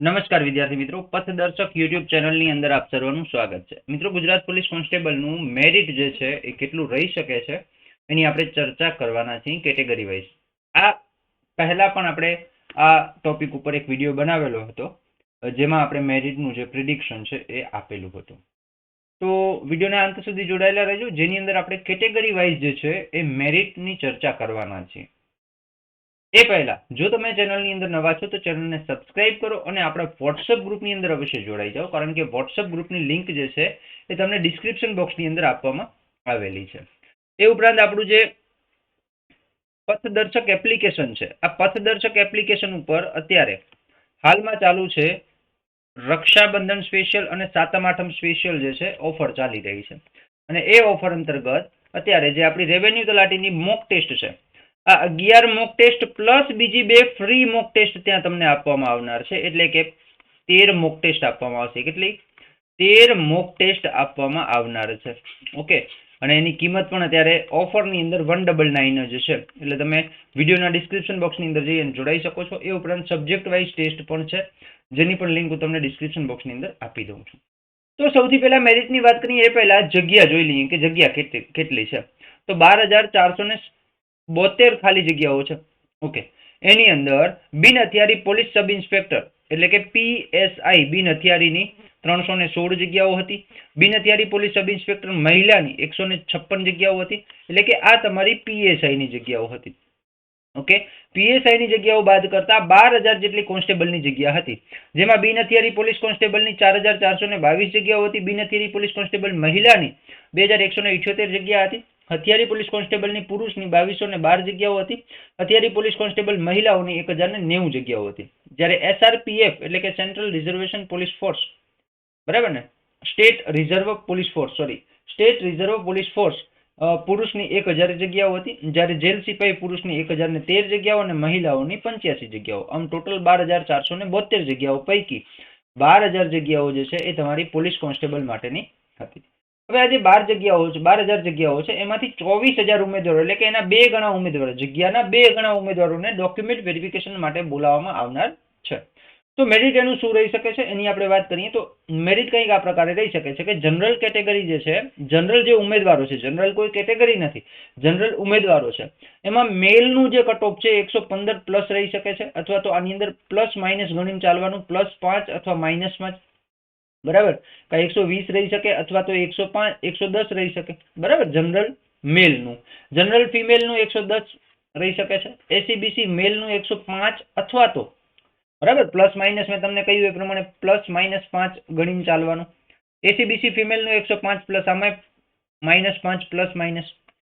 નમસ્કાર વિદ્યાર્થી મિત્રો, પથદર્શક યુટ્યુબ ચેનલની અંદર આપ સર્વનું સ્વાગત છે. મિત્રો, ગુજરાત પોલીસ કોન્સ્ટેબલનું મેરિટ જે છે એ કેટલું રહી શકે છે એની આપણે ચર્ચા કરવાના છીએ કેટેગરી વાઇઝ. આ પહેલા પણ આપણે આ ટોપિક ઉપર એક વીડિયો બનાવેલો હતો, જેમાં આપણે મેરિટનું જે પ્રિડિક્શન છે એ આપેલું હતું. તો વિડીયોના અંત સુધી જોડાયેલા રહેજો. જેની અંદર આપણે કેટેગરી વાઇઝ જે છે એ મેરિટની ચર્ચા કરવાના છીએ. એ પહેલા, જો તમે ચેનલની અંદર નવા છો તો ચેનલને સબસ્ક્રાઇબ કરો અને આપણા વોટ્સઅપ ગ્રુપની અંદર અવશ્ય જોડાઈ જાઓ, કારણ કે વોટ્સઅપ ગ્રુપની લિંક જે છે એ તમને ડિસ્ક્રિપ્શન બોક્સની અંદર આપવામાં આવેલી છે. એ ઉપરાંત આપણું જે પથદર્શક એપ્લિકેશન છે, આ પથદર્શક એપ્લિકેશન ઉપર અત્યારે હાલમાં ચાલુ છે રક્ષાબંધન સ્પેશિયલ અને સાતમ આઠમ સ્પેશિયલ જે છે, ઓફર ચાલી રહી છે. અને એ ઓફર અંતર્ગત અત્યારે જે આપણી રેવન્યુ તલાટીની મોક ટેસ્ટ છે આ અગિયાર મોક ટેસ્ટ પ્લસ બીજી બે ફ્રી મોક ટેસ્ટ ત્યાં તમને આપવામાં આવનાર છે. એટલે કે તેર મોક ટેસ્ટ આપવામાં આવશે. કેટલી? તેર મોક ટેસ્ટ આપવામાં આવનાર છે. ઓકે અને એની કિંમત પણ અત્યારે ઓફરની અંદર વન ડબલ નાઇન જ છે. એટલે તમે વિડીયોના ડિસ્ક્રિપ્શન બોક્સની અંદર જઈને જોડાઈ શકો છો. એ ઉપરાંત સબ્જેક્ટ વાઇઝ ટેસ્ટ પણ છે. જેની પણ લિંક હું તમને ડિસ્ક્રિપ્શન બોક્સની અંદર આપી દઉં છું. તો સૌથી પહેલાં મેરિટની વાત કરીએ એ પહેલાં જગ્યા જોઈ લઈએ કે જગ્યા કેટલી કેટલી છે. તો બાર હજાર ચારસો ને બોતેર ખાલી જગ્યાઓ છે. ઓકે. એની અંદર બિન હથિયારી પોલીસ સબ ઇન્સ્પેક્ટર એટલે કે પીએસઆઈ બિન હથિયારીની ત્રણસો ને સોળ જગ્યાઓ હતી. બિન હથિયારી પોલીસ સબ ઇન્સ્પેક્ટર મહિલાની એકસો ને છપ્પન જગ્યાઓ હતી. એટલે કે આ તમારી પીએસઆઈની જગ્યાઓ હતી. ઓકે. પીએસઆઈની જગ્યાઓ બાદ કરતા બાર હજાર જેટલી કોન્સ્ટેબલની જગ્યા હતી. જેમાં બિન હથિયારી પોલીસ કોન્સ્ટેબલની ચાર હજાર ચારસો ને બાવીસ જગ્યાઓ હતી. બિન હથિયારી પોલીસ કોન્સ્ટેબલ મહિલાની બે હજાર એકસો ઇઠ્યોતેર જગ્યા હતી. હથિયારી પોલીસ કોન્સ્ટેબલની પુરુષની બાવીસો ને બાર જગ્યાઓ હતી. હથિયારી પોલીસ કોન્સ્ટેબલ મહિલાઓની એક હજાર ને નેવું જગ્યાઓ હતી. જ્યારે એસઆરપીએફ એટલે કે સેન્ટ્રલ રિઝર્વેશન પોલીસ ફોર્સ, બરાબર ને? State reserve police force sorry state reserve police force પુરુષની એક હજાર જગ્યાઓ હતી. જ્યારે જેલ સિપાહી પુરુષની એક હજાર ને તેર જગ્યાઓ અને મહિલાઓની પંચ્યાસી જગ્યાઓ. આમ ટોટલ બાર હજાર ચારસો ને બોતેર જગ્યાઓ પૈકી બાર હજાર જગ્યાઓ જે છે એ તમારી પોલીસ કોન્સ્ટેબલ માટેની હતી. હવે આજે બાર જગ્યાઓ છે, બાર હજાર જગ્યાઓ છે, એમાંથી ચોવીસ હજાર ઉમેદવારો, એટલે કે એના બે ગણા ઉમેદવારો, જગ્યાના બે ગણા ઉમેદવારોને ડોક્યુમેન્ટ વેરિફિકેશન માટે બોલાવવામાં આવનાર છે. તો મેરિટ એનું શું રહી શકે છે? એની આપણે વાત કરીએ તો મેરિટ કંઈક આ પ્રકારે રહી શકે છે કે જનરલ કેટેગરી જે છે જનરલ જે ઉમેદવારો છે જનરલ કોઈ કેટેગરી નથી જનરલ ઉમેદવારો છે. એમાં મેલનું જે કટ ઓફ છે એકસો પંદર પ્લસ રહી શકે છે, અથવા તો આની અંદર પ્લસ માઇનસ ગણીને ચાલવાનું પ્લસ પાંચ અથવા માઇનસ પાંચ બરાબર? કાંઈ એકસો વીસ રહી શકે અથવા તો એકસો પાંચ, એકસો દસ રહી શકે. બરાબર? જનરલ મેલનું. જનરલ ફિમેલનું એકસો દસ રહી શકે છે. એસીબીસી મેલનું એકસો પાંચ અથવા તો. બરાબર? પ્લસ માઇનસ મેં તમને કહ્યું એ પ્રમાણે પ્લસ માઇનસ પાંચ ગણીને ચાલવાનું. એસીબીસી ફિમેલનું એકસો પાંચ પ્લસ આમાં માઇનસ પાંચ પ્લસ માઇનસ.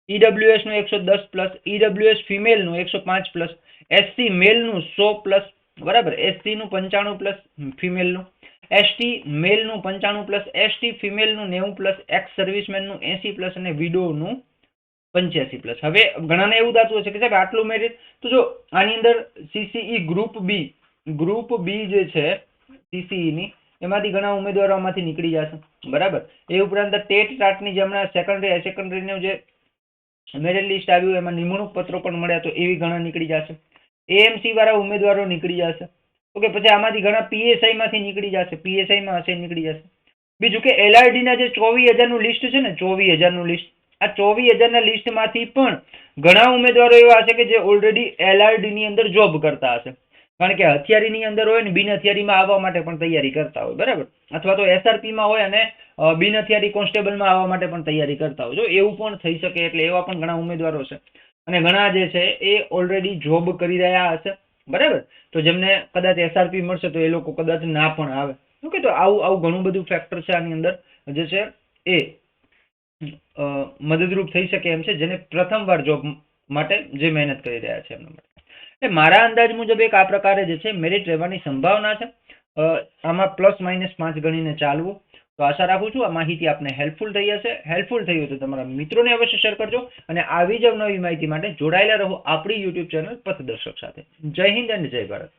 ઈડબ્લ્યુએસનું એકસો દસ પ્લસ. ઈડબ્લ્યુએસ ફિમેલનું એકસો પાંચ પ્લસ. એસસી મેલનું સો પ્લસ. બરાબર? એસસીનું પંચાણું પ્લસ ફિમેલનું. એસટી મેલનું પંચાણું પ્લસ એસટી ફિમેલનું નેવું પ્લસ એક્સ સર્વિસમેનનું એસી પ્લસ અને વિડોનું પંચ્યાસી પ્લસ હવે ઘણાને એવું થતું હશે કે સાહેબ, આટલું મેરિટ તો જો આની અંદર CCE group B group B જે છે સીસીઈની એમાંથી ઘણા ઉમેદવારો આમાંથી નીકળી જશે. બરાબર? એ ઉપરાંત ટેટ ટાટની જે હમણાં સેકન્ડરી હાઈ સેકન્ડરીનું જે મેરિટ લિસ્ટ આવ્યું, એમાં નિમણૂક પત્રો પણ મળ્યા તો એવી ઘણા નીકળી જશે. એએમસી વાળા ઉમેદવારો નીકળી જશે. ઓકે, પછી આમાંથી ઘણા પીએસઆઈ માંથી નીકળી જશે પીએસઆઈ માં હશે, નીકળી જશે. બીજું કે એલઆરડી ના જે ચોવીસ હજારનું લિસ્ટ છે ને, ચોવીસ હજારનું લિસ્ટ આ ચોવીસ હજારના લિસ્ટમાંથી પણ ઘણા ઉમેદવારો એવા હશે કે જે ઓલરેડી એલઆરડી ની અંદર જોબ કરતા હશે. કારણ કે હથિયારીની અંદર હોય ને, બિન હથિયારીમાં આવવા માટે પણ તૈયારી કરતા હોય, બરાબર? અથવા તો એસઆરપીમાં હોય અને બિન હથિયારી કોન્સ્ટેબલમાં આવવા માટે પણ તૈયારી કરતા હોય. જો એવું પણ થઈ શકે, એટલે એવા પણ ઘણા ઉમેદવારો છે. અને ઘણા જે છે એ ઓલરેડી જોબ કરી રહ્યા હશે. બરાબર? તો જેમને કદાચ એસઆરપી મળશે તો એ લોકો કદાચ ના પણ આવે. ઓકે, તો આવું આવું ઘણું બધું ફેક્ટર છે આની અંદર. જે છે એ મદદરૂપ થઈ શકે એમ છે, જેને પ્રથમવાર જોબ માટે જે મહેનત કરી રહ્યા છે એમના માટે. એટલે મારા અંદાજ મુજબ એક આ પ્રકારે જે છે મેરિટ રહેવાની સંભાવના છે. આમાં પ્લસ માઇનસ પાંચ ગણીને ચાલવું. તો આશા રાખું છું આ માહિતી આપને હેલ્પફુલ થઈ હશે. હેલ્પફુલ થઈ હોય તો તમારા મિત્રોને અવશ્ય શેર કરજો અને આવી જ નવી માહિતી માટે જોડાયેલા રહો આપણી યુટ્યુબ ચેનલ પથદર્શક સાથે. જય હિન્દ અને જય ભારત.